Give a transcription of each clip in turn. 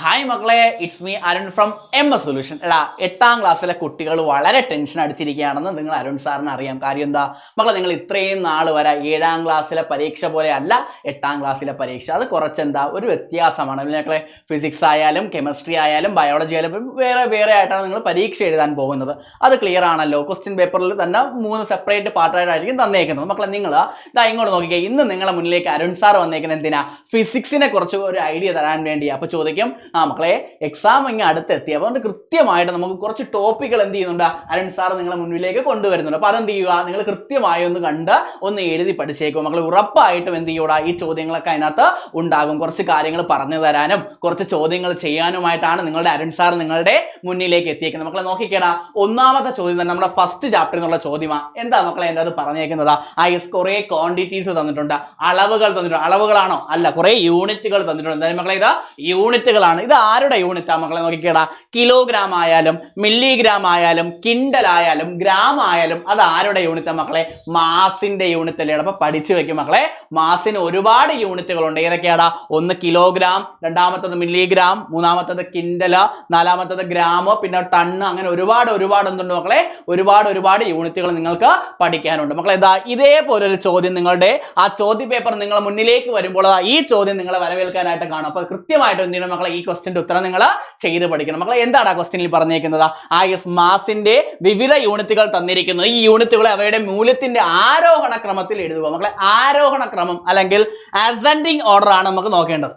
Hi മക്കളെ. It's me Arun from M S solution എടാ എട്ടാം ക്ലാസ്സിലെ കുട്ടികൾ വളരെ ടെൻഷൻ അടിച്ചിരിക്കുകയാണെന്ന് നിങ്ങൾ അരുൺ സാറിന് അറിയാം. കാര്യം എന്താ? മക്കളെ നിങ്ങൾ ഇത്രയും നാൾ വരെ ഏഴാം ക്ലാസ്സിലെ പരീക്ഷ പോലെ അല്ല എട്ടാം ക്ലാസ്സിലെ പരീക്ഷ. അത് കുറച്ചെന്താ? ഒരു വ്യത്യാസമാണ്. മക്കളെ? ഫിസിക്സ് ആയാലും കെമിസ്ട്രി ആയാലും ബയോളജി ആയാലും വേറെ വേറെ ആയിട്ടാണ് നിങ്ങൾ പരീക്ഷ എഴുതാൻ പോകുന്നത്. അത് ക്ലിയർ ആണല്ലോ. ക്വസ്റ്റ്യൻ പേപ്പറിൽ തന്നെ മൂന്ന് സെപ്പറേറ്റ് പാർട്ടായിട്ടായിരിക്കും തന്നേക്കുന്നത്. മക്കളെ നിങ്ങൾ ഇതാ ഇങ്ങോട്ട് നോക്കിക്കേ. ഇന്ന് നിങ്ങളെ മുന്നിലേക്ക് അരുൺ സാർ വന്നേക്കുന്നത് എന്തിനാ? ഫിസിക്സിനെ കുറിച്ച് ഒരു ഐഡിയ തരാൻ വേണ്ടി അപ്പോൾ ചോദിക്കും ആ മക്കളെ എക്സാം ഇങ്ങനെ അടുത്തെത്തി. അതുകൊണ്ട് കൃത്യമായിട്ട് നമുക്ക് കുറച്ച് ടോപ്പിക്കുകൾ എന്ത് ചെയ്യുന്നുണ്ട്? അരുൺ സാർ നിങ്ങളെ മുന്നിലേക്ക് കൊണ്ടുവരുന്നുണ്ട്. അപ്പോൾ അതെന്ത് ചെയ്യുക? നിങ്ങൾ കൃത്യമായി ഒന്ന് കണ്ട് ഒന്ന് എഴുതി പഠിച്ചേക്കും. മക്കളെ ഉറപ്പായിട്ടും എന്ത് ചെയ്യൂടാ ഈ ചോദ്യങ്ങളൊക്കെ അതിനകത്ത് ഉണ്ടാകും. കുറച്ച് കാര്യങ്ങൾ പറഞ്ഞു തരാനും കുറച്ച് ചോദ്യങ്ങൾ ചെയ്യാനുമായിട്ടാണ് നിങ്ങളുടെ അരുൺ സാർ നിങ്ങളുടെ മുന്നിലേക്ക് എത്തിയേക്കുന്നത്. മക്കളെ നോക്കിക്കേടാ. ഒന്നാമത്തെ ചോദ്യം തന്നെ നമ്മുടെ ഫസ്റ്റ് ചാപ്റ്റർ എന്നുള്ള ചോദ്യമാണ് എന്താ മക്കളെ എന്താ അത് പറഞ്ഞേക്കുന്നത്? ആ എസ് കുറേ ക്വാണ്ടിറ്റീസ് തന്നിട്ടുണ്ട്. അളവുകൾ തന്നിട്ടുണ്ട്. അളവുകളാണോ? അല്ല കുറേ യൂണിറ്റുകൾ തന്നിട്ടുണ്ട്. എന്തായാലും മക്കളെ ഇത് യൂണിറ്റുകളാണ് ഇത് ആരുടെ യൂണിറ്റാ മക്കളെ നോക്കിക്കേടാ? കിലോഗ്രാം ആയാലും മില്ലിഗ്രാം ആയാലും കിൻഡൽ ആയാലും ഗ്രാം ആയാലും അത് ആരുടെ യൂണിറ്റാ മക്കളെ? മാസിന്റെ യൂണിറ്റ് അല്ലേ? അപ്പൊ പഠിച്ചു വെക്കും മക്കളെ. മാസിന് ഒരുപാട് യൂണിറ്റുകളുണ്ട് ഏതൊക്കെയാടാ? ഒന്ന് കിലോഗ്രാം രണ്ടാമത്തത് മില്ലിഗ്രാം മൂന്നാമത്തത് കിൻഡൽ നാലാമത്തത് ഗ്രാം പിന്നെ ടണ്ണ് അങ്ങനെ ഒരുപാട് ഒരുപാട് എന്തുണ്ട് മക്കളെ? ഒരുപാട് ഒരുപാട് യൂണിറ്റുകൾ നിങ്ങൾക്ക് പഠിക്കാനുണ്ട്. മക്കളെ ഇതാ ഇതേപോലെ ഒരു ചോദ്യം നിങ്ങളുടെ ആ ചോദ്യ പേപ്പർ നിങ്ങളുടെ മുന്നിലേക്ക് വരുമ്പോൾ ഈ ചോദ്യം നിങ്ങളെ വരവേൽക്കാനായിട്ട് കാണും. അപ്പോൾ കൃത്യമായിട്ട് എന്ത് ചെയ്യണം മക്കളെ? ഈ ക്വസ്റ്റിന്റെ ഉത്തരം നിങ്ങൾ ചെയ്ത് പഠിക്കണം. മക്കളെ എന്താണ് ആ ക്വസ്റ്റിനിൽ പറഞ്ഞേക്കുന്നത്? ആ എസ് മാസിന്റെ വിവിധ യൂണിറ്റുകൾ തന്നിരിക്കുന്നു. ഈ യൂണിറ്റുകളെ അവയുടെ മൂല്യത്തിന്റെ ആരോഹണ ക്രമത്തിൽ എഴുതുക. മക്കളെ ആരോഹണ ക്രമം അല്ലെങ്കിൽ അസെൻഡിങ് ഓർഡർ ആണ് നമുക്ക് നോക്കേണ്ടത്.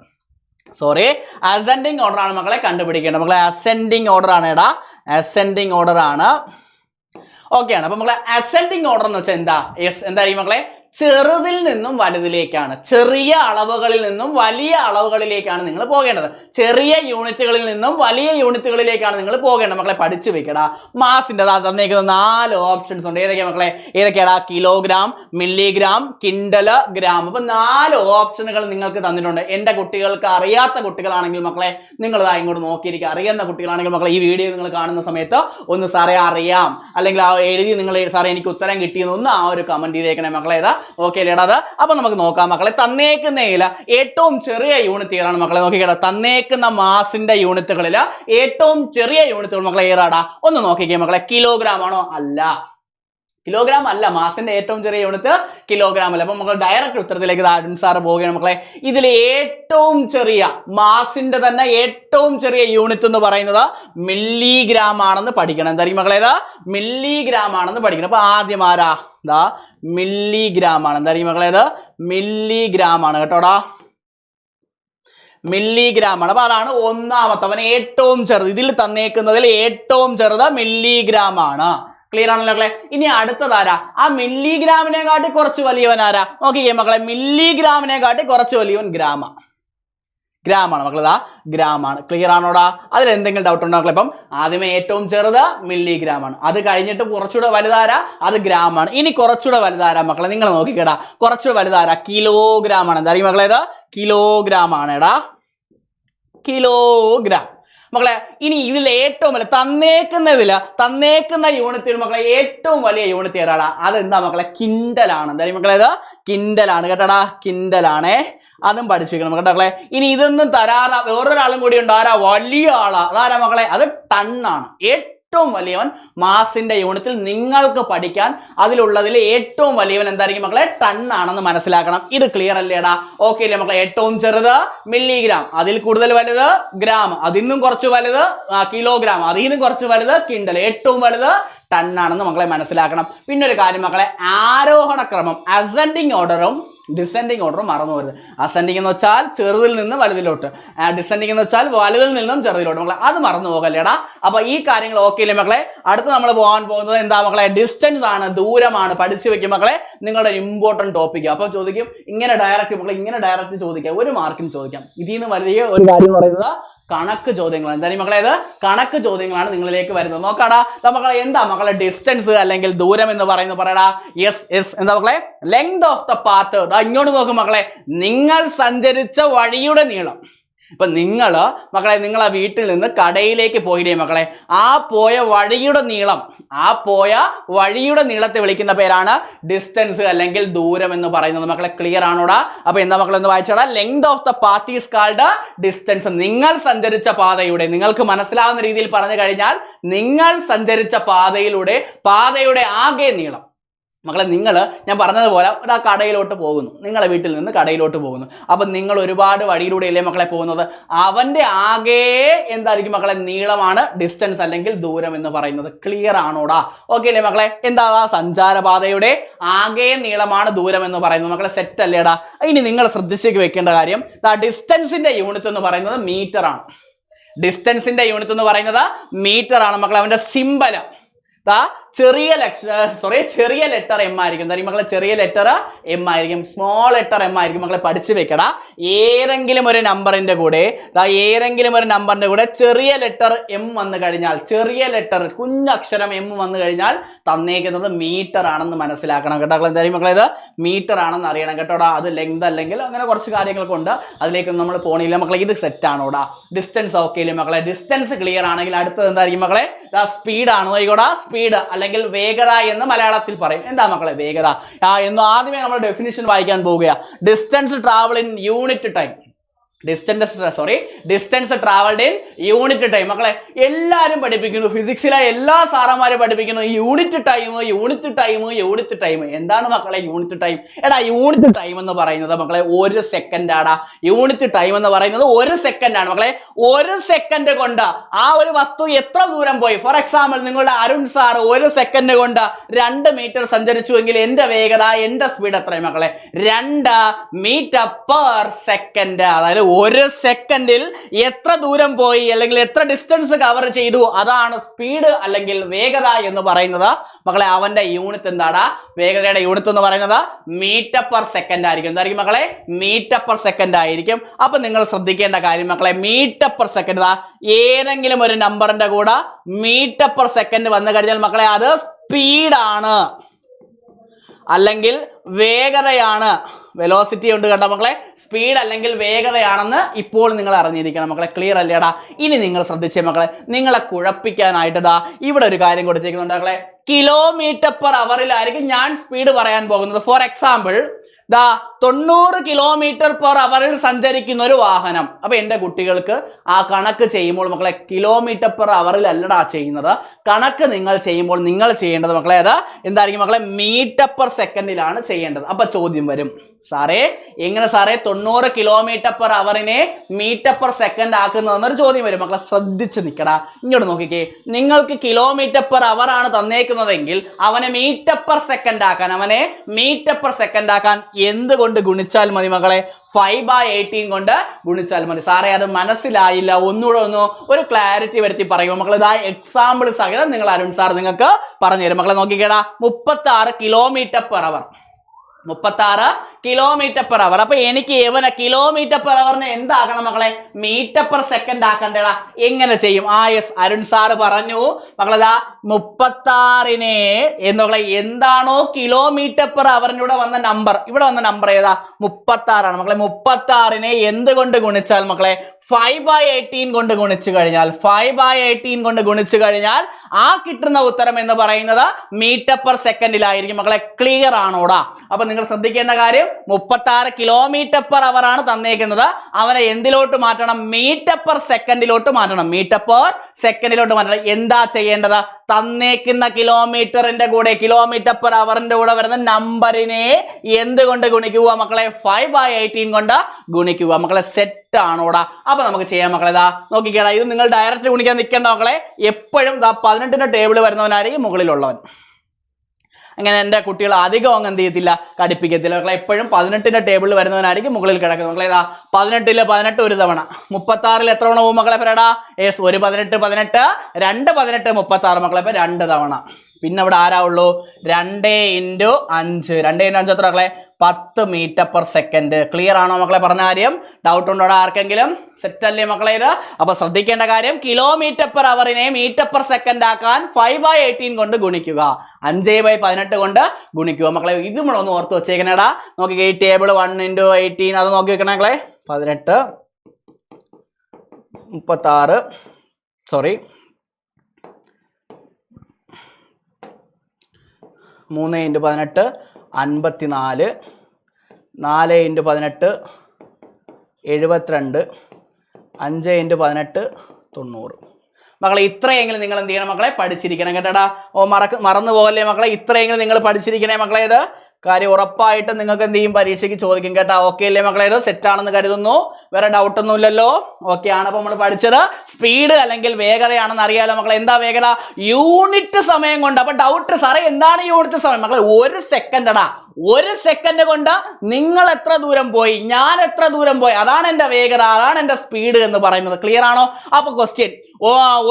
സോറി അസെൻഡിങ് ഓർഡർ ആണ് മക്കളെ കണ്ടുപിടിക്കേണ്ടത്. മക്കളെ അസെൻഡിങ് ഓർഡർ ആണ് എടാ. അസെൻഡിങ് ഓർഡർ ആണ്. ഓക്കെ ആണ്. അപ്പൊ മക്കളെ അസെൻഡിങ് ഓർഡർ എന്ന് വെച്ചാൽ എന്താ? യെസ് എന്തായിരിക്കും മക്കളെ? ചെറുതിൽ നിന്നും വലുതിലേക്കാണ്. ചെറിയ അളവുകളിൽ നിന്നും വലിയ അളവുകളിലേക്കാണ് നിങ്ങൾ പോകേണ്ടത്. ചെറിയ യൂണിറ്റുകളിൽ നിന്നും വലിയ യൂണിറ്റുകളിലേക്കാണ് നിങ്ങൾ പോകേണ്ടത്. മക്കളെ പഠിച്ചു വെക്കടാ. മാസിന്റെ തന്നേക്കുന്ന നാല് ഓപ്ഷൻസ് ഉണ്ട്. ഏതൊക്കെയാ മക്കളെ? ഏതൊക്കെയാടാ? കിലോഗ്രാം മില്ലിഗ്രാം കിൻഡൽ ഗ്രാം അപ്പൊ നാല് ഓപ്ഷനുകൾ നിങ്ങൾക്ക് തന്നിട്ടുണ്ട്. എന്റെ കുട്ടികൾക്ക് അറിയാത്ത കുട്ടികളാണെങ്കിൽ മക്കളെ നിങ്ങൾ ഇതാ ഇങ്ങോട്ട് നോക്കിയിരിക്കുക. അറിയുന്ന കുട്ടികളാണെങ്കിൽ മക്കളെ ഈ വീഡിയോ നിങ്ങൾ കാണുന്ന സമയത്ത് ഒന്ന് സാറേ അറിയാം. അല്ലെങ്കിൽ ആ എഴുതി നിങ്ങൾ സാറേ എനിക്ക് ഉത്തരം കിട്ടിയെന്നൊന്ന് ആ ഒരു കമന്റ് ചെയ്തേക്കണേ മക്കളെ. ഇതാ ഓക്കെ അല്ലേടാ അത് അപ്പൊ നമുക്ക് നോക്കാം മക്കളെ. തന്നേക്കുന്ന ഇല ഏറ്റവും ചെറിയ യൂണിറ്റ് ഏതാണ് മക്കളെ? നോക്കിക്കേടാ തന്നേക്കുന്ന മാസിന്റെ യൂണിറ്റുകളിൽ ഏറ്റവും ചെറിയ യൂണിറ്റുകൾ മക്കളെ ഏതാടാ? ഒന്ന് നോക്കിക്കേ മക്കളെ. കിലോഗ്രാം ആണോ? അല്ല. കിലോഗ്രാം അല്ല മാസിന്റെ ഏറ്റവും ചെറിയ യൂണിറ്റ് കിലോഗ്രാം അല്ല? അപ്പൊ നമ്മൾ ഡയറക്റ്റ് ഉത്തരത്തിലേക്ക് അരുൺ സാറ് പോവുകയാണ് മക്കളെ. ഇതിൽ ഏറ്റവും ചെറിയ മാസിന്റെ തന്നെ ഏറ്റവും ചെറിയ യൂണിറ്റ് എന്ന് പറയുന്നത് മില്ലിഗ്രാം ആണെന്ന് പഠിക്കണം. എന്തായിരിക്കും മക്കളെ ഇത്? മില്ലിഗ്രാം ആണെന്ന് പഠിക്കണം. അപ്പൊ ആദ്യം ആരാ? ഇതാ മില്ലിഗ്രാം ആണ്. എന്തായിരിക്കും മക്കളെ ഇത്? മില്ലിഗ്രാം ആണ് കേട്ടോടാ മില്ലിഗ്രാം ആണ്. അപ്പൊ അതാണ് ഒന്നാമത്തെ അവൻ ഏറ്റവും ചെറുത്. ഇതിൽ തന്നേക്കുന്നതിൽ ഏറ്റവും ചെറുത് മില്ലിഗ്രാം ആണ്. ക്ലിയർ ആണല്ലോ മക്കളെ? ഇനി അടുത്തതാരാ? ആ മില്ലിഗ്രാമിനെ കാട്ടി കുറച്ച് വലിയവൻ ആരാ നോക്കിക്കേ മക്കളെ മില്ലിഗ്രാമിനെ കാട്ടി കുറച്ച് വലിയവൻ ഗ്രാമ. ഗ്രാമാണ് മക്കളിതാ ഗ്രാമാണ്. ക്ലിയർ ആണോടാ? അതിൽ എന്തെങ്കിലും ഡൗട്ട് ഉണ്ടോ മക്കളെ ഇപ്പം? ആദ്യമേ ഏറ്റവും ചെറുത് മില്ലിഗ്രാമാണ് അത് കഴിഞ്ഞിട്ട് കുറച്ചുകൂടെ വലുതാരാ? അത് ഗ്രാമാണ് ഇനി കുറച്ചുകൂടെ വലുതാരാ മക്കളെ? നിങ്ങൾ നോക്കിക്കേടാ. കുറച്ചുകൂടെ വലുതാരാ? കിലോഗ്രാമാണ് എന്തായിരിക്കും മക്കളെ ഇത്? കിലോഗ്രാം ആണ് എടാ കിലോഗ്രാം മക്കളെ ഇനി ഇതിൽ ഏറ്റവും വലിയ തന്നേക്കുന്നതിൽ തന്നേക്കുന്ന യൂണിറ്റിൽ മക്കളെ ഏറ്റവും വലിയ യൂണിറ്റ് ഏതാടാ? അതെന്താ മക്കളെ? കിൻഡലാണ്. എന്തായാലും മക്കളെ ഇത് കിൻഡലാണ്. കേട്ടടാ? കിൻഡലാണേ. അതും പഠിച്ചിരിക്കണം കേട്ടോ മക്കളെ ഇനി ഇതൊന്നും തരാറ വേറൊരാളും കൂടി ഉണ്ട്. ആരാ? വലിയ ആളാ. അതാരാ മക്കളെ? അത് ടണ്ണാണ്. ഏറ്റവും വലിയവൻ മാസിന്റെ യൂണിറ്റിൽ നിങ്ങൾക്ക് പഠിക്കാൻ അതിലുള്ളതിൽ ഏറ്റവും വലിയവൻ എന്തായിരിക്കും മക്കളെ? ടൺ ആണെന്ന് മനസ്സിലാക്കണം. ഇത് ക്ലിയർ അല്ലേടാ? ഓക്കെ അല്ലേ മക്കളെ? ഏറ്റവും ചെറുത് മില്ലിഗ്രാം അതിൽ കൂടുതൽ വലുത് ഗ്രാം അതിൽ നിന്നും കുറച്ച് വലുത് കിലോഗ്രാം അതിൽ നിന്നും കുറച്ച് വലുത് കിണ്ടൽ. ഏറ്റവും വലുത് ടണ്ണാണെന്ന് മക്കളെ മനസ്സിലാക്കണം. പിന്നെ ഒരു കാര്യം മക്കളെ ആരോഹണ ക്രമം അസെൻഡിങ് ഓർഡറും ഡിസെൻഡിങ് ഓർഡർ മറന്നു വരുന്നത് അസെൻഡിങ് എന്ന് വെച്ചാൽ ചെറുതിൽ നിന്ന് വലുതിലോട്ട്. ഡിസെൻഡിങ് എന്ന് വെച്ചാൽ വലുതിൽ നിന്നും ചെറുതിലോട്ട്. മക്കളെ അത് മറന്നു പോകല്ലേടാ? അപ്പൊ ഈ കാര്യങ്ങൾ ഓക്കെ അല്ലേ മക്കളെ? അടുത്ത് നമ്മൾ പോകാൻ പോകുന്നത് എന്താ മക്കളെ? ഡിസ്റ്റൻസ് ആണ് ദൂരമാണ്. പഠിച്ചു വെക്കും മക്കളെ. നിങ്ങളുടെ ഇമ്പോർട്ടന്റ് ടോപ്പിക് അപ്പൊ ചോദിക്കും ഇങ്ങനെ ഡയറക്റ്റ് മക്കളെ ഇങ്ങനെ ഡയറക്റ്റ് ചോദിക്കാം. ഒരു മാർക്കിന് ചോദിക്കാം. ഇതിൽ നിന്ന് വലിയ ഒരു കാര്യം പറയുന്നത് കണക്ക് ചോദ്യങ്ങളാണ്. എന്തായാലും മക്കളെ ഇത്? കണക്ക് ചോദ്യങ്ങളാണ് നിങ്ങളിലേക്ക് വരുന്നത്. നോക്കാടാ. മക്കളെ എന്താ മക്കളെ ഡിസ്റ്റൻസ് അല്ലെങ്കിൽ ദൂരം എന്ന് പറയുന്നത് പറയടാ? യെസ് യെസ് എന്താ മക്കളെ? ലെങ്ത് ഓഫ് ദ പാത്ത് ഇങ്ങോട്ട് നോക്കും മക്കളെ. നിങ്ങൾ സഞ്ചരിച്ച വഴിയുടെ നീളം. ഇപ്പൊ നിങ്ങൾ മക്കളെ നിങ്ങൾ ആ വീട്ടിൽ നിന്ന് കടയിലേക്ക് പോയില്ലേ മക്കളെ? ആ പോയ വഴിയുടെ നീളം ആ പോയ വഴിയുടെ നീളത്തെ വിളിക്കുന്ന പേരാണ് ഡിസ്റ്റൻസ് അല്ലെങ്കിൽ ദൂരം എന്ന് പറയുന്നത്. മക്കളെ ക്ലിയർ ആണോടാ? അപ്പൊ എന്താ മക്കളെ ഒന്ന് വായിച്ചോടാ. Length of the path is called distance നിങ്ങൾ സഞ്ചരിച്ച പാതയുടെ നിങ്ങൾക്ക് മനസ്സിലാവുന്ന രീതിയിൽ പറഞ്ഞു കഴിഞ്ഞാൽ നിങ്ങൾ സഞ്ചരിച്ച പാതയിലൂടെ പാതയുടെ ആകെ നീളം. മക്കളെ നിങ്ങൾ ഞാൻ പറഞ്ഞതുപോലെ ഒരു കടയിലോട്ട് പോകുന്നു. നിങ്ങളെ വീട്ടിൽ നിന്ന് കടയിലോട്ട് പോകുന്നു. അപ്പം നിങ്ങൾ ഒരുപാട് വഴിയിലൂടെയല്ലേ മക്കളെ പോകുന്നത്? അവന്റെ ആകെ എന്തായിരിക്കും മക്കളെ നീളമാണ് ഡിസ്റ്റൻസ് അല്ലെങ്കിൽ ദൂരം എന്ന് പറയുന്നത്. ക്ലിയർ ആണോടാ? ഓക്കെ അല്ലേ മക്കളെ? എന്താ സഞ്ചാരപാതയുടെ ആകെ നീളമാണ് ദൂരം എന്ന് പറയുന്നത്? മക്കളെ സെറ്റ് അല്ലേടാ? ഇനി നിങ്ങൾ ശ്രദ്ധിച്ചേക്ക് വെക്കേണ്ട കാര്യം ദാ ഡിസ്റ്റൻസിന്റെ യൂണിറ്റ് എന്ന് പറയുന്നത് മീറ്റർ ആണ്. ഡിസ്റ്റൻസിന്റെ യൂണിറ്റ് എന്ന് പറയുന്നത് മീറ്റർ ആണ് മക്കളെ അവന്റെ സിമ്പൽ ദാ ചെറിയ സോറി ചെറിയ ലെറ്റർ എം ആയിരിക്കും. എന്തായാലും മക്കളെ ചെറിയ ലെറ്റർ എം ആയിരിക്കും. സ്മോൾ ലെറ്റർ എം ആയിരിക്കും മക്കളെ പഠിച്ചു വെക്കടാ. ഏതെങ്കിലും ഒരു നമ്പറിന്റെ കൂടെ ഏതെങ്കിലും ഒരു നമ്പറിന്റെ കൂടെ ചെറിയ ലെറ്റർ എം വന്നു കഴിഞ്ഞാൽ ചെറിയ ലെറ്റർ കുഞ്ഞക്ഷരം എം വന്നു കഴിഞ്ഞാൽ തന്നേക്കുന്നത് മീറ്റർ ആണെന്ന് മനസ്സിലാക്കണം കേട്ടോ എന്തായാലും മക്കളെ ഇത് മീറ്റർ ആണെന്ന് അറിയണം കേട്ടോടാ അത് ലെങ്ത് അല്ലെങ്കിൽ അങ്ങനെ കുറച്ച് കാര്യങ്ങളൊക്കെ ഉണ്ട്. അതിലേക്ക് നമ്മൾ പോണില്ല. മക്കളെ ഇത് സെറ്റ് ആണോടാ ഡിസ്റ്റൻസ് ഓക്കെ ഇല്ലേ മക്കളെ? ഡിസ്റ്റൻസ് ക്ലിയർ ആണെങ്കിൽ അടുത്തത് എന്തായിരിക്കും മക്കളെ? സ്പീഡ് ആണോ? ആയിക്കോടാ സ്പീഡ് അല്ലെങ്കിൽ വേഗത എന്ന് മലയാളത്തിൽ പറയും. എന്താ മക്കളെ വേഗത? എന്ന് ആദ്യമേ നമ്മൾ ഡെഫിനിഷൻ വായിക്കാൻ പോവുകയാണ് distance travel in unit time distance sorry distance travelled in unit time മക്കളെ എല്ലാവരും പഠിപ്പിക്കുന്നു. ഫിസിക്സിലെ എല്ലാ സാറന്മാരും പഠിപ്പിക്കുന്നു. Unit time unit time unit time എന്താണ് മക്കളെ യൂണിറ്റ് ടൈം എടാ യൂണിറ്റ് ടൈം എന്ന് പറയുന്നത് മക്കളെ ഒരു സെക്കൻഡ് ആടാ. യൂണിറ്റ് ടൈം എന്ന് പറയുന്നത് ഒരു സെക്കൻഡ് ആണ്. മക്കളെ ഒരു സെക്കൻഡ് കൊണ്ട് ആ ഒരു വസ്തു എത്ര ദൂരം പോയി? ഫോർ എക്സാമ്പിൾ നിങ്ങളുടെ അരുൺ സാർ ഒരു സെക്കൻഡ് കൊണ്ട് രണ്ട് മീറ്റർ സഞ്ചരിച്ചുവെങ്കിൽ എന്റെ വേഗത എന്റെ സ്പീഡ് എത്രയും മക്കളെ? രണ്ട് മീറ്റർ പെർ സെക്കൻഡ് അതായത് ഒരു സെക്കൻഡിൽ എത്ര ദൂരം പോയി അല്ലെങ്കിൽ എത്ര ഡിസ്റ്റൻസ് കവർ ചെയ്തു അതാണ് സ്പീഡ് അല്ലെങ്കിൽ വേഗത എന്ന് പറയുന്നത്. മക്കളെ അവന്റെ യൂണിറ്റ് എന്താടാ? വേഗതയുടെ യൂണിറ്റ് എന്ന് പറയുന്നത് മീറ്റർ പെർ സെക്കൻഡ് ആയിരിക്കും. എന്തായിരിക്കും മക്കളെ? മീറ്റർ പെർ സെക്കൻഡ് ആയിരിക്കും. അപ്പൊ നിങ്ങൾ ശ്രദ്ധിക്കേണ്ട കാര്യം മക്കളെ മീറ്റർ പെർ സെക്കൻഡ് ഏതെങ്കിലും ഒരു നമ്പറിന്റെ കൂടെ മീറ്റർ പെർ സെക്കൻഡ് വന്നു കഴിഞ്ഞാൽ മക്കളെ അത് സ്പീഡാണ് അല്ലെങ്കിൽ വേഗതയാണ്. വെലോസിറ്റി ഉണ്ട് കേട്ടോ മക്കളെ? സ്പീഡ് അല്ലെങ്കിൽ വേഗതയാണെന്ന് ഇപ്പോൾ നിങ്ങൾ അറിഞ്ഞിരിക്കണം മക്കളെ. ക്ലിയർ അല്ലേടാ? ഇനി നിങ്ങൾ ശ്രദ്ധിച്ചേ മക്കളെ. നിങ്ങളെ കുഴപ്പിക്കാനായിട്ടതാ ഇവിടെ ഒരു കാര്യം കൊടുത്തിരിക്കുന്നുണ്ട് മക്കളെ. കിലോമീറ്റർ പെർ അവറിലായിരിക്കും ഞാൻ സ്പീഡ് പറയാൻ പോകുന്നത്. ഫോർ എക്സാമ്പിൾ ദാ തൊണ്ണൂറ് കിലോമീറ്റർ പെർ അവറിൽ സഞ്ചരിക്കുന്ന ഒരു വാഹനം. അപ്പൊ എന്റെ കുട്ടികൾക്ക് ആ കണക്ക് ചെയ്യുമ്പോൾ മക്കളെ കിലോമീറ്റർ പെർ അവറിൽ അല്ലടാ ചെയ്യുന്നത്. കണക്ക് നിങ്ങൾ ചെയ്യുമ്പോൾ നിങ്ങൾ ചെയ്യേണ്ടത് മക്കളെ അത് എന്തായിരിക്കും മക്കളെ? മീറ്റർ പെർ സെക്കൻഡിലാണ് ചെയ്യേണ്ടത്. അപ്പൊ ചോദ്യം വരും. സാറേ എങ്ങനെ സാറേ തൊണ്ണൂറ് കിലോമീറ്റർ പെർ അവറിനെ മീറ്റർ പെർ സെക്കൻഡ് ആക്കുന്നതെന്നൊരു ചോദ്യം വരും. മക്കളെ ശ്രദ്ധിച്ച് നിൽക്കടാ ഇങ്ങോട്ട് നോക്കിക്കേ. നിങ്ങൾക്ക് കിലോമീറ്റർ പെർ ആണ് തന്നേക്കുന്നതെങ്കിൽ അവനെ മീറ്റർ പെർ സെക്കൻഡ് ആക്കാൻ അവനെ മീറ്റർ പെർ സെക്കൻഡ് ആക്കാൻ എന്തുകൊണ്ട് ഗുണിച്ചാൽ മതി മകളെ ഫൈവ് ബൈ എയ്റ്റീൻ കൊണ്ട് ഗുണിച്ചാൽ മതി. സാറേ അത് മനസ്സിലായില്ല. ഒന്നുകൂടെ ഒന്ന് ഒരു ക്ലാരിറ്റി വരുത്തി പറയുമോ? മക്കളെ ഇതാ എക്സാമ്പിൾ സഹിതം നിങ്ങൾ അരുൺ സാർ നിങ്ങൾക്ക് പറഞ്ഞു തരും മക്കളെ നോക്കിക്കേടാ. മുപ്പത്തി ആറ് കിലോമീറ്റർ പെർ അവർ മുപ്പത്തി ആറ് കിലോമീറ്റർ പെർ അവർ അപ്പൊ എനിക്ക് ഇവനെ കിലോമീറ്റർ പെർ അവറിന് എന്താക്കണം മക്കളെ? മീറ്റർ പെർ സെക്കൻഡ് ആക്കണ്ടേടാ. എങ്ങനെ ചെയ്യും? ആ എസ് അരുൺ സാറ് പറഞ്ഞു മകളതാ മുപ്പത്തി ആറിനെ എന്നുള്ള എന്താണോ കിലോമീറ്റർ പെർ അവറിനൂടെ വന്ന നമ്പർ ഇവിടെ വന്ന നമ്പർ ഏതാ? മുപ്പത്തി ആറാണ് മക്കളെ മുപ്പത്തി ആറിനെ എന്തുകൊണ്ട് ഗുണിച്ചാൽ മക്കളെ? ഫൈവ് ബൈ എയ്റ്റീൻ കൊണ്ട് ഗുണിച്ചു കഴിഞ്ഞാൽ ഫൈവ് ബൈ എയ്റ്റീൻ കൊണ്ട് ഗുണിച്ചു കഴിഞ്ഞാൽ ആ കിട്ടുന്ന ഉത്തരം എന്ന് പറയുന്നത് മീറ്റർ പെർ സെക്കൻഡിലായിരിക്കും മക്കളെ ക്ലിയർ ആണോടാ? അപ്പൊ നിങ്ങൾ ശ്രദ്ധിക്കേണ്ട കാര്യം മുപ്പത്തി ആറ് കിലോമീറ്റർ പെർ അവർ ആണ് തന്നേക്കുന്നത്. അവനെ എന്തിലോട്ട് മാറ്റണം? മീറ്റർ പെർ സെക്കൻഡിലോട്ട് മാറ്റണം. മീറ്റർ പെർ സെക്കൻഡിലോട്ട് മാറ്റണം. എന്താ ചെയ്യേണ്ടത്? തന്നേക്കുന്ന കിലോമീറ്ററിന്റെ കൂടെ കിലോമീറ്റർ പെർ അവറിന്റെ കൂടെ വരുന്ന നമ്പറിനെ എന്തുകൊണ്ട് ഗുണിക്കുക മക്കളെ? ഫൈവ് ബൈ എയ്റ്റീൻ കൊണ്ട് ഗുണിക്കുക. മക്കളെ സെറ്റ് ആണോടാ? അപ്പൊ നമുക്ക് ചെയ്യാം മക്കളെ ഇതാ നോക്കിക്കേടാ ഇത് നിങ്ങൾ ഡയറക്റ്റ് ഗുണിക്കാൻ നിൽക്കേണ്ട മക്കളെ. എപ്പോഴും ദാ പതിനെട്ടിന്റെ ടേബിൾ വരുന്നവനായിരിക്കും മുകളിലുള്ളവൻ. അങ്ങനെ എന്റെ കുട്ടികൾ അധികം അങ്ങ് എന്ത് ചെയ്യത്തില്ല കടിപ്പിക്കത്തില്ല. മക്കളെ എപ്പോഴും പതിനെട്ടിന്റെ ടേബിളിൽ വരുന്നവനായിരിക്കും മുകളിൽ കിടക്കുന്നത്. മക്കളെ ഇതാ പതിനെട്ടിൽ പതിനെട്ട് ഒരു തവണ. മുപ്പത്തി ആറിൽ എത്ര തവണ പോകും മക്കളെ പേരടാ? യെസ് ഒരു പതിനെട്ട് പതിനെട്ട് രണ്ട് പതിനെട്ട് മുപ്പത്തി ആറ് മക്കളെ പേര് രണ്ട് തവണ. പിന്നെ അവിടെ ആരാ ഉള്ളൂ? രണ്ട് ഇന്റു അഞ്ച്. രണ്ട് ഇന്റു അഞ്ച് എത്ര മക്കളെ? പത്ത് മീറ്റർ പെർ സെക്കൻഡ് ക്ലിയർ ആണോ മക്കളെ? പറഞ്ഞ കാര്യം? ഡൗട്ട് ഉണ്ടോ ആർക്കെങ്കിലും? സെറ്റ് അല്ലേ മക്കളെ ഇത്? അപ്പൊ ശ്രദ്ധിക്കേണ്ട കാര്യം കിലോമീറ്റർ പെർ അവറിനെ മീറ്റർ പെർ സെക്കൻഡ് ആക്കാൻ ഫൈവ് ബൈ എയ്റ്റീൻ കൊണ്ട് ഗുണിക്കുക. അഞ്ച് ബൈ പതിനെട്ട് കൊണ്ട് ഗുണിക്കുക. മക്കളെ ഇത് നമ്മളൊന്ന് ഓർത്ത് വെച്ചേക്കണേടാ. നോക്കി ഈ ടേബിൾ വൺ ഇന്റു എയ്റ്റീൻ അത് നോക്കി വെക്കണേ മക്കളെ. പതിനെട്ട് മുപ്പത്താറ് സോറി മൂന്ന് ഇന്റു പതിനെട്ട് അൻപത്തിനാല് നാല് ഇന്റു പതിനെട്ട് എഴുപത്തിരണ്ട് അഞ്ച് ഇന്റു പതിനെട്ട് തൊണ്ണൂറ്. മക്കളെ ഇത്രയെങ്കിലും നിങ്ങൾ എന്ത് ചെയ്യണം മക്കളെ? പഠിച്ചിരിക്കണം കേട്ടടാ. ഓ മറക്ക് മറന്നു പോകല്ലേ മക്കളെ? ഇത്രയെങ്കിലും നിങ്ങൾ പഠിച്ചിരിക്കണേ മക്കളെ ഇത്? കാര്യം ഉറപ്പായിട്ട് നിങ്ങൾക്ക് എന്ത് ചെയ്യും? പരീക്ഷയ്ക്ക് ചോദിക്കും കേട്ടോ. ഓക്കെ അല്ലേ മക്കളെ? ഇത് സെറ്റ് ആണെന്ന് കരുതുന്നു. വേറെ ഡൗട്ട് ഒന്നും ഇല്ലല്ലോ. ഓക്കെ ആണ് അപ്പൊ നമ്മൾ പഠിച്ചത്. സ്പീഡ് അല്ലെങ്കിൽ വേഗതയാണെന്ന് അറിയാലോ മക്കളെ. എന്താ വേഗത? യൂണിറ്റ് സമയം കൊണ്ട്. അപ്പൊ ഡൗട്ട് സാറേ എന്താണ് യൂണിറ്റ് സമയം? മക്കളെ ഒരു സെക്കൻഡ് ഒരു സെക്കൻഡ് കൊണ്ട് നിങ്ങൾ എത്ര ദൂരം പോയി? ഞാൻ എത്ര ദൂരം പോയി? അതാണ് എന്റെ വേഗത അതാണ് എന്റെ സ്പീഡ് എന്ന് പറയുന്നത്. ക്ലിയർ ആണോ? അപ്പൊ ക്വസ്റ്റ്യൻ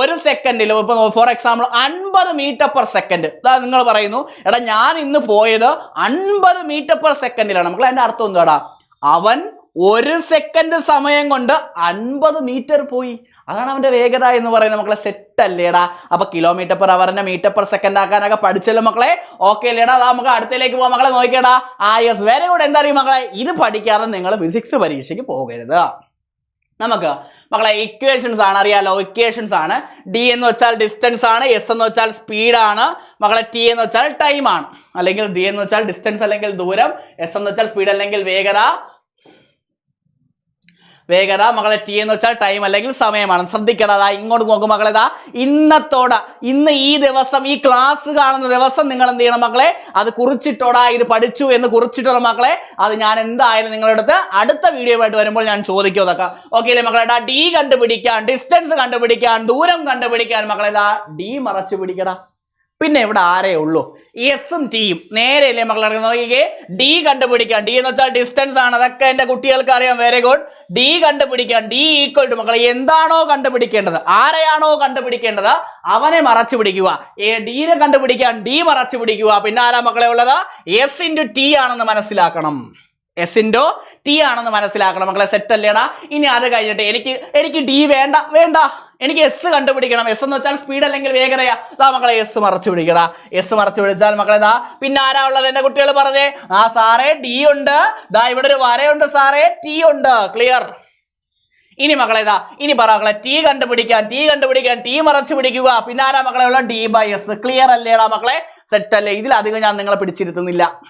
ഒരു സെക്കൻഡിൽ ഇപ്പൊ ഫോർ എക്സാമ്പിൾ അൻപത് മീറ്റർ പെർ സെക്കൻഡ് നിങ്ങൾ പറയുന്നു എടാ ഞാൻ ഇന്ന് പോയത് അൻപത് മീറ്റർ പെർ സെക്കൻഡിലാണ് മക്കളെ എന്റെ അർത്ഥം എന്താടാ? അവൻ ഒരു സെക്കൻഡ് സമയം കൊണ്ട് അൻപത് മീറ്റർ പോയി. അതാണ് അവന്റെ വേഗത എന്ന് പറയുന്നത് മക്കളെ. സെറ്റ് അല്ലേടാ. അപ്പൊ കിലോമീറ്റർ പെർ അവറിനെ മീറ്റർ പെർ സെക്കൻഡ് ആക്കാനൊക്കെ പഠിച്ചല്ലോ മക്കളെ. ഓക്കെ അല്ലേടാ അതാ നമുക്ക് അടുത്തേക്ക് പോകാം മക്കളെ. നോക്കിയടാ. ആ യെസ് വെരി ഗുഡ് എന്താ മക്കളെ? ഇത് പഠിക്കാതെ നിങ്ങൾ ഫിസിക്സ് പരീക്ഷയ്ക്ക് പോകരുത്. നമുക്ക് മക്കളെ ഇക്വേഷൻസ് ആണ് അറിയാലോ. ഇക്വേഷൻസ് ആണ്. ഡി എന്ന് വെച്ചാൽ ഡിസ്റ്റൻസ് ആണ്. എസ് എന്ന് വെച്ചാൽ സ്പീഡാണ് മക്കളെ ടി എന്ന് വെച്ചാൽ ടൈം ആണ്. അല്ലെങ്കിൽ ഡി എന്ന് വെച്ചാൽ ഡിസ്റ്റൻസ് അല്ലെങ്കിൽ ദൂരം. എസ് എന്ന് വെച്ചാൽ സ്പീഡ് അല്ലെങ്കിൽ വേഗത. വേഗത മകളെ ടി എന്ന് വെച്ചാൽ ടൈം അല്ലെങ്കിൽ സമയമാണ്. ശ്രദ്ധിക്കണം അതാ ഇങ്ങോട്ട് നോക്കും മകളെ ഇതാ ഇന്നത്തോടെ ഇന്ന് ഈ ദിവസം ഈ ക്ലാസ് കാണുന്ന ദിവസം നിങ്ങൾ എന്ത് ചെയ്യണം മക്കളെ അത് കുറിച്ചിട്ടോടാ ഇത് പഠിച്ചു എന്ന് കുറിച്ചിട്ടുള്ള മക്കളെ അത് ഞാൻ എന്തായാലും നിങ്ങളുടെ അടുത്ത് വീഡിയോ ആയിട്ട് വരുമ്പോൾ ഞാൻ ചോദിക്കും അതൊക്കെ. ഓക്കെ അല്ലേ മക്കളെ ഡി കണ്ടുപിടിക്കാൻ ഡിസ്റ്റൻസ് കണ്ടുപിടിക്കാൻ ദൂരം കണ്ടുപിടിക്കാൻ മക്കളെ ഡി മറച്ചു പിടിക്കടാ. പിന്നെ ഇവിടെ ആരേ ഉള്ളൂ? എസും ടിയും നേരെയല്ലേ മക്കളെ നോക്കിക്കേ. ഡി കണ്ടുപിടിക്കാൻ ഡി എന്ന് വെച്ചാൽ ഡിസ്റ്റൻസ് ആണ്. അതൊക്കെ എന്റെ കുട്ടികൾക്ക് അറിയാം. വെരി ഗുഡ് ഡി കണ്ടുപിടിക്കാൻ ഡി ഈക്വൽ ടു മക്കളെ എന്താണോ കണ്ടുപിടിക്കേണ്ടത്? ആരെയാണോ കണ്ടുപിടിക്കേണ്ടത്? അവനെ മറച്ചു പിടിക്കുക. ഡീനെ കണ്ടുപിടിക്കാൻ ഡി മറച്ചു പിടിക്കുക. പിന്നെ ആരാ മക്കളെ ഉള്ളത്? എസ് ഇന്റു ടി ആണെന്ന് മനസ്സിലാക്കണം. എസ് ഇൻഡോ ടി ആണെന്ന് മനസ്സിലാക്കണം. മക്കളെ സെറ്റ് അല്ലേടാ? ഇനി അത് കഴിഞ്ഞിട്ട് എനിക്ക് എനിക്ക് ഡി വേണ്ട. വേണ്ട. എനിക്ക് എസ് കണ്ടുപിടിക്കണം. എസ് എന്ന് വെച്ചാൽ സ്പീഡ് അല്ലെങ്കിൽ വേഗതയാ. ദാ മക്കളെ എസ് മറച്ചു പിടിക്കടാ. എസ് മറച്ചു പിടിച്ചാൽ മക്കളെ ദാ. പിന്നെ ആരാ ഉള്ളത് എന്റെ കുട്ടികൾ പറഞ്ഞേ? ആ സാറേ ഡി ഉണ്ട്. ദാ ഇവിടെ ഒരു വരയുണ്ട് സാറേ ടി ഉണ്ട്. ക്ലിയർ ഇനി മക്കളെ ഇതാ ഇനി പറ മക്കളെ ടി കണ്ടുപിടിക്കാൻ ടി കണ്ടുപിടിക്കാൻ ടി മറച്ചു പിടിക്കുക. പിന്നെ ആരാ മക്കളെ ഉള്ള ഡി ബൈ എസ് ക്ലിയർ അല്ലേടാ മക്കളെ? സെറ്റ് അല്ലേ? ഇതിലധികം ഞാൻ നിങ്ങളെ പിടിച്ചിരുത്തുന്നില്ല.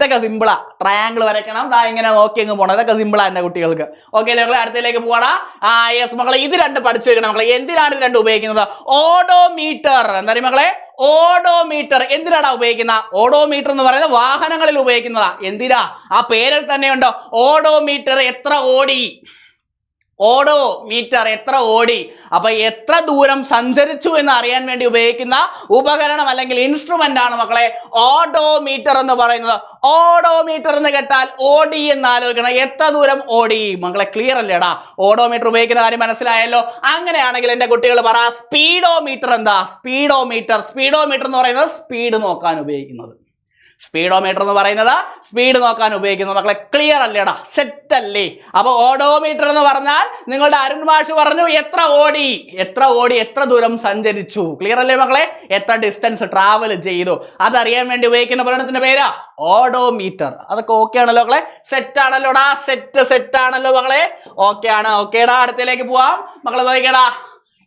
ഇതൊക്കെ സിമ്പിളാ ട്രയാങ്കിൾ വരയ്ക്കണം. ദാ ഇങ്ങനെ നോക്കി അങ്ങ് പോണം. ഇതൊക്കെ സിമ്പിളാ എന്റെ കുട്ടികൾക്ക്. ഓക്കെ ഞങ്ങൾ അടുത്തേക്ക് പോകണം ആ യെസ് മക്കളെ ഇത് രണ്ട് പഠിച്ചു വെക്കണം മക്കളെ. എന്തിനാണ് ഇത് രണ്ട് ഉപയോഗിക്കുന്നത്? ഓഡോമീറ്റർ. എന്താ മക്കളെ? ഓഡോമീറ്റർ. എന്തിനാടാ ഉപയോഗിക്കുന്ന? ഓഡോമീറ്റർ എന്ന് പറയുന്നത് വാഹനങ്ങളിൽ ഉപയോഗിക്കുന്നതാ. എന്തിനാ? ആ പേരിൽ തന്നെയുണ്ട്? ഓഡോമീറ്റർ എത്ര ഓടി ഓടോ മീറ്റർ എത്ര ഓടി? അപ്പൊ എത്ര ദൂരം സഞ്ചരിച്ചു എന്ന് അറിയാൻ വേണ്ടി ഉപയോഗിക്കുന്ന ഉപകരണം അല്ലെങ്കിൽ ഇൻസ്ട്രുമെന്റ് ആണ് മക്കളെ ഓഡോമീറ്റർ എന്ന് പറയുന്നത്. ഓടോ മീറ്റർ എന്ന് കേട്ടാൽ ഓടി എന്ന് ആലോചിക്കണം. എത്ര ദൂരം ഓടി? മക്കളെ ക്ലിയർ അല്ലേടാ? ഓടോ മീറ്റർ ഉപയോഗിക്കുന്ന കാര്യം മനസ്സിലായല്ലോ? അങ്ങനെയാണെങ്കിൽ എന്റെ കുട്ടികൾ പറ സ്പീഡോ മീറ്റർ എന്താ? സ്പീഡോ മീറ്റർ സ്പീഡോ മീറ്റർ എന്ന് പറയുന്നത് സ്പീഡ് നോക്കാൻ ഉപയോഗിക്കുന്നത്. സ്പീഡോമീറ്റർ എന്ന് പറയുന്നത് സ്പീഡ് നോക്കാൻ ഉപയോഗിക്കുന്നു. മക്കളെ ക്ലിയർ അല്ലേടാ? സെറ്റ് അല്ലേ? അപ്പോൾ ഓഡോമീറ്റർ എന്ന് പറഞ്ഞാൽ നിങ്ങളുടെ അരുൺ മാഷ് പറഞ്ഞു എത്ര ഓടി? എത്ര ഓടി? എത്ര ദൂരം സഞ്ചരിച്ചു? ക്ലിയർ അല്ലേ മക്കളെ? എത്ര ഡിസ്റ്റൻസ് ട്രാവൽ ചെയ്തു? അതറിയാൻ വേണ്ടി ഉപയോഗിക്കുന്ന ഉപകരണത്തിന്റെ പേരാ? ഓഡോമീറ്റർ. അതൊക്കെ ഓക്കെ ആണല്ലോ മക്കളെ? സെറ്റ് ആണല്ലോടാ? സെറ്റ് സെറ്റ് ആണല്ലോ മക്കളെ? ഓക്കെ ആണ് ഓക്കേടാ അടുത്തേക്ക് പോവാം. മക്കളെ നോക്കിക്കടാ.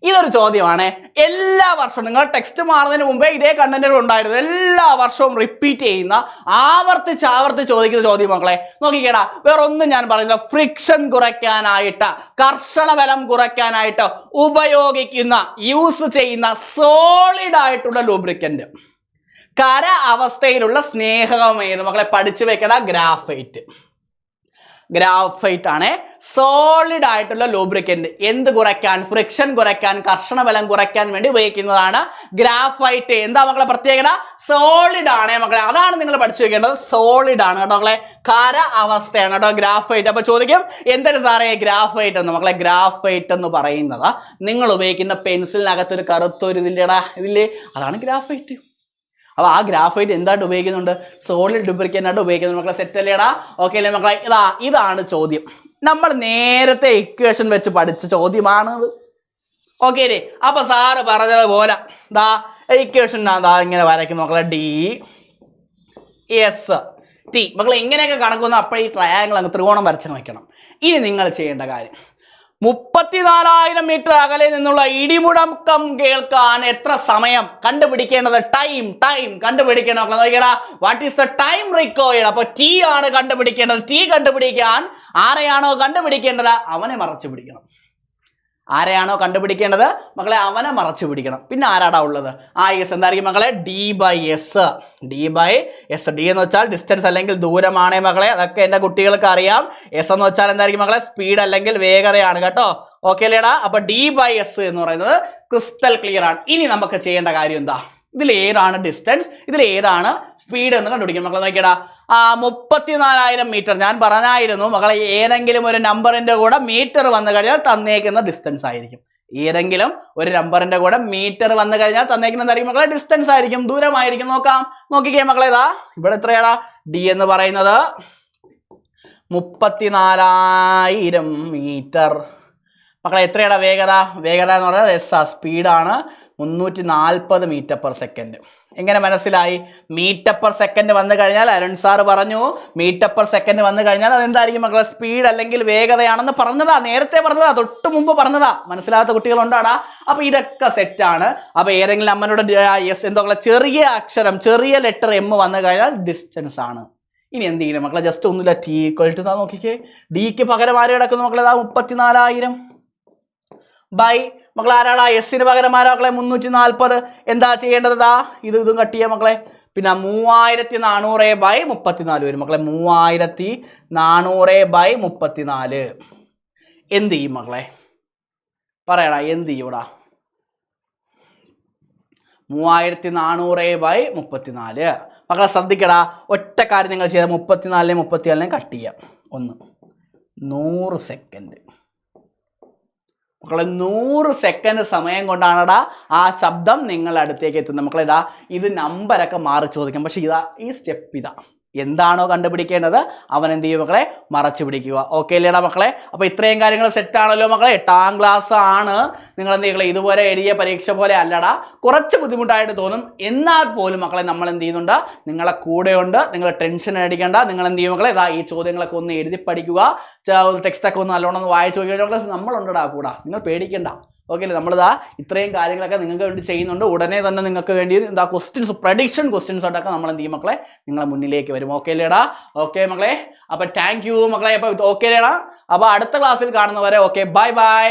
ഇതൊരു ചോദ്യമാണ്. എല്ലാ വർഷവും നിങ്ങൾ ടെക്സ്റ്റ് മാറുന്നതിന് മുമ്പേ ഇതേ കണ്ടന്റുകൾ ഉണ്ടായിരുന്നു. എല്ലാ വർഷവും റിപ്പീറ്റ് ചെയ്യുന്ന ആവർത്തിച്ച് ആവർത്തിച്ച് ചോദിക്കുന്ന ചോദ്യം മക്കളെ നോക്കിക്കേടാ. വേറെ ഒന്നും ഞാൻ പറയുന്നില്ല. ഫ്രിക്ഷൻ കുറയ്ക്കാനായിട്ട് കർഷണ ബലം കുറയ്ക്കാനായിട്ട് ഉപയോഗിക്കുന്ന യൂസ് ചെയ്യുന്ന സോളിഡ് ആയിട്ടുള്ള ലൂബ്രിക്കന്റ് കര അവസ്ഥയിലുള്ള സ്നേഹകമായിരുന്നു മക്കളെ പഠിച്ചു വെക്കണ ഗ്രാഫൈറ്റ് ഗ്രാഫൈറ്റ് ആണ് സോളിഡ് ആയിട്ടുള്ള ലൂബ്രിക്കന്റ് എന്ത് കുറയ്ക്കാൻ? ഫ്രിക്ഷൻ കുറയ്ക്കാൻ കർഷണ ബലം കുറയ്ക്കാൻ വേണ്ടി ഉപയോഗിക്കുന്നതാണ് ഗ്രാഫൈറ്റ്. എന്താ മക്കളെ പ്രത്യേകത? സോളിഡ് ആണ് മക്കളെ. അതാണ് നിങ്ങൾ പഠിച്ചു വെക്കേണ്ടത്. സോളിഡ് ആണ് കേട്ടോ മക്കളെ. കര അവസ്ഥയാണ് കേട്ടോ ഗ്രാഫൈറ്റ്. അപ്പൊ ചോദിക്കും എന്തൊരു സാറേ ഗ്രാഫൈറ്റ് എന്ന്? മക്കളെ ഗ്രാഫൈറ്റ് എന്ന് പറയുന്നത് നിങ്ങൾ ഉപയോഗിക്കുന്ന പെൻസിലിനകത്തൊരു കറുത്തൊരു ഇതില്ലേടാ ഇതില്ലേ അതാണ് ഗ്രാഫൈറ്റ്. അപ്പൊ ആ ഗ്രാഫൈറ്റ് എന്തായിട്ട് ഉപയോഗിക്കുന്നുണ്ട്? സോളിഡ് ഡുപ്ലിക്കേറ്റ് ഉപയോഗിക്കുന്നു മക്കളെ. സെറ്റ് അല്ലേടാ ഓക്കെ അല്ലേ മക്കളെ? ഇതാ ഇതാണ് ചോദ്യം. നമ്മൾ നേരത്തെ ഇക്വേഷൻ വെച്ച് പഠിച്ച ചോദ്യമാണത് ഓക്കെ അല്ലേ? അപ്പൊ സാറ് പറഞ്ഞതുപോലെ ദാ ഇക്വേഷൻ ഇങ്ങനെ വരയ്ക്കും മക്കളെ. ഡി എസ് ടി മക്കളെ എങ്ങനെയൊക്കെ കണക്കുന്ന അപ്പോഴേ ഈ ട്രയാങ്കിൾ അങ്ങ് ത്രികോണം വരച്ച് വയ്ക്കണം ഇനി നിങ്ങൾ ചെയ്യേണ്ട കാര്യം. മുപ്പത്തിനാലായിരം മീറ്റർ അകലെ നിന്നുള്ള ഇടിമുടക്കം കേൾക്കാൻ എത്ര സമയം? കണ്ടുപിടിക്കേണ്ടത് ടൈം ടൈം കണ്ടുപിടിക്കണം what is the time required അപ്പൊ ടി ആണ് കണ്ടുപിടിക്കേണ്ടത്. ടി കണ്ടുപിടിക്കാൻ ആരെയാണോ കണ്ടുപിടിക്കേണ്ടത്? അവനെ മറച്ചു പിടിക്കണം. ആരെയാണോ കണ്ടുപിടിക്കേണ്ടത്? മക്കളെ അവനെ മറച്ചു പിടിക്കണം. പിന്നെ ആരാടാ ഉള്ളത്? ആ എസ് എന്തായിരിക്കും മക്കളെ? D by S D by S D എന്ന് വെച്ചാൽ ഡിസ്റ്റൻസ് അല്ലെങ്കിൽ ദൂരമാണേ മക്കളെ. അതൊക്കെ എന്റെ കുട്ടികൾക്ക് അറിയാം. എസ് എന്ന് വെച്ചാൽ എന്തായിരിക്കും മക്കളെ? സ്പീഡ് അല്ലെങ്കിൽ വേഗതയാണ് കേട്ടോ? ഓക്കെ അല്ലേടാ? അപ്പൊ ഡി ബൈ എസ് എന്ന് പറയുന്നത് ക്രിസ്റ്റൽ ക്ലിയർ ആണ്. ഇനി നമുക്ക് ചെയ്യേണ്ട കാര്യം എന്താ? ഇതിൽ ഏതാണ് ഡിസ്റ്റൻസ് ഇതിൽ ഏതാണ് സ്പീഡ് എന്ന് കണ്ടുപിടിക്കണം. മക്കളെ നോക്കിയടാ. ആ മുപ്പത്തിനാലായിരം മീറ്റർ ഞാൻ പറഞ്ഞായിരുന്നു മക്കളെ ഏതെങ്കിലും ഒരു നമ്പറിന്റെ കൂടെ മീറ്റർ വന്നു കഴിഞ്ഞാൽ തന്നേക്കുന്ന ഡിസ്റ്റൻസ് ആയിരിക്കും. ഏതെങ്കിലും ഒരു നമ്പറിന്റെ കൂടെ മീറ്റർ വന്നു കഴിഞ്ഞാൽ തന്നേക്കുന്ന എന്തായിരിക്കും മക്കളെ? ഡിസ്റ്റൻസ് ആയിരിക്കും. ദൂരമായിരിക്കും. നോക്കാം. നോക്കിക്കേ മക്കളെ ഇതാ. ഇവിടെ എത്രയാടാ? ഡി എന്ന് പറയുന്നത് മുപ്പത്തിനാലായിരം മീറ്റർ മക്കളെ എത്രയാടാ വേഗത? വേഗത എന്ന് പറയുന്നത് എസ് ആ സ്പീഡാണ് മുന്നൂറ്റി നാൽപ്പത് മീറ്റർ പെർ സെക്കൻഡ് എങ്ങനെ മനസ്സിലായി? മീറ്റർ പെർ സെക്കൻഡ് വന്നു കഴിഞ്ഞാൽ അരുൺ സാർ പറഞ്ഞു മീറ്റർ പെർ സെക്കൻഡ് വന്നു കഴിഞ്ഞാൽ അതെന്തായിരിക്കും മക്കളെ? സ്പീഡ് അല്ലെങ്കിൽ വേഗതയാണെന്ന് പറഞ്ഞതാ നേരത്തെ പറഞ്ഞതാ തൊട്ട് മുമ്പ് പറഞ്ഞതാ. മനസ്സിലാത്ത കുട്ടികളുണ്ടാടാ. അപ്പൊ ഇതൊക്കെ സെറ്റാണ് അപ്പൊ ഏതെങ്കിലും അമ്മനോട് യെസ് എന്തോ ചെറിയ അക്ഷരം ചെറിയ ലെറ്റർ എം വന്നു കഴിഞ്ഞാൽ ഡിസ്റ്റൻസ് ആണ്. ഇനി എന്ത് ചെയ്യണം മക്കളെ? ജസ്റ്റ് ഒന്നുമില്ല ടി ഈക്വൽ നോക്കിക്കേ. ഡിക്ക് പകരം ആര് കിടക്കുന്നു മക്കളെ? മുപ്പത്തിനാലായിരം. ബൈ മക്കളെ ആരാടാ? എസിന് പകരം ആരാ മക്കളെ? മുന്നൂറ്റി നാൽപ്പത് എന്താ ചെയ്യേണ്ടത് ഇതാ ഇത് ഇതും കട്ട് ചെയ്യാം മക്കളെ. പിന്നെ മൂവായിരത്തി നാനൂറ് ബൈ മുപ്പത്തിനാല് വരും. മക്കളെ മൂവായിരത്തി നാനൂറ് ബൈ മുപ്പത്തിനാല്. എന്ത് ചെയ്യും മക്കളെ? പറയടാ എന്ത് ചെയ്യൂടാ മൂവായിരത്തി നാനൂറ് ബൈ മുപ്പത്തിനാല്. മക്കളെ ശ്രദ്ധിക്കടാ. ഒറ്റ കാര്യം നിങ്ങൾ ചെയ്താൽ മുപ്പത്തിനാലിനെ മുപ്പത്തിനാലിനെ കട്ട് ചെയ്യാം. ഒന്ന് നൂറ് സെക്കൻഡ് മക്കളെ നൂറ് സെക്കൻഡ് സമയം കൊണ്ടാണടാ ആ ശബ്ദം നിങ്ങളുടെ അടുത്തേക്ക് എത്തുന്നത്. മക്കളെ ഇതാ ഇത് നമ്പരൊക്കെ മാറി ചോദിക്കാം. പക്ഷേ ഇതാ ഈ സ്റ്റെപ്പ് ഇതാ. എന്താണോ കണ്ടുപിടിക്കേണ്ടത് അവൻ എന്ത് ചെയ്യും മക്കളെ? മറച്ചു പിടിക്കുക. ഓക്കെ അല്ലേടാ മക്കളെ? അപ്പോൾ ഇത്രയും കാര്യങ്ങൾ സെറ്റ് ആണല്ലോ മക്കളെ. എട്ടാം ക്ലാസ് ആണ്. നിങ്ങൾ എന്ത് ചെയ്യുക ഇതുപോലെ എഴുതിയ പരീക്ഷ പോലെ അല്ലടാ. കുറച്ച് ബുദ്ധിമുട്ടായിട്ട് തോന്നും. എന്നാൽ പോലും മക്കളെ നമ്മൾ എന്ത് ചെയ്യുന്നുണ്ട്? നിങ്ങളെ കൂടെയുണ്ട്. നിങ്ങൾ ടെൻഷൻ അടിക്കേണ്ട. നിങ്ങൾ എന്ത് ചെയ്യും മക്കളെ? ഇതാ ഈ ചോദ്യങ്ങളൊക്കെ ഒന്ന് എഴുതി പഠിക്കുക. ടെക്സ്റ്റൊക്കെ ഒന്ന് നല്ലോണം വായിച്ചു മക്കളെ നമ്മളുണ്ടടാ കൂടാ. നിങ്ങൾ പേടിക്കണ്ട. ഓക്കെ അല്ലേ? നമ്മളിതാ ഇത്രയും കാര്യങ്ങളൊക്കെ നിങ്ങൾക്ക് വേണ്ടി ചെയ്യുന്നുണ്ട്. ഉടനെ തന്നെ നിങ്ങൾക്ക് വേണ്ടി എന്താ ക്വസ്റ്റ്യൻസ് പ്രഡിക്ഷൻ ക്വസ്റ്റ്യൻസ് ആയിട്ടൊക്കെ നമ്മൾ എന്ത് ചെയ്യും മക്കളെ? നിങ്ങളെ മുന്നിലേക്ക് വരും. ഓക്കെ അല്ലേടാ? ഓക്കെ മക്കളെ? അപ്പൊ താങ്ക് യു മക്കളെ. അപ്പൊ ഓക്കെ അല്ലേടാ? അപ്പോൾ അടുത്ത ക്ലാസ്സിൽ കാണുന്നവരെ ഓക്കെ ബൈ ബൈ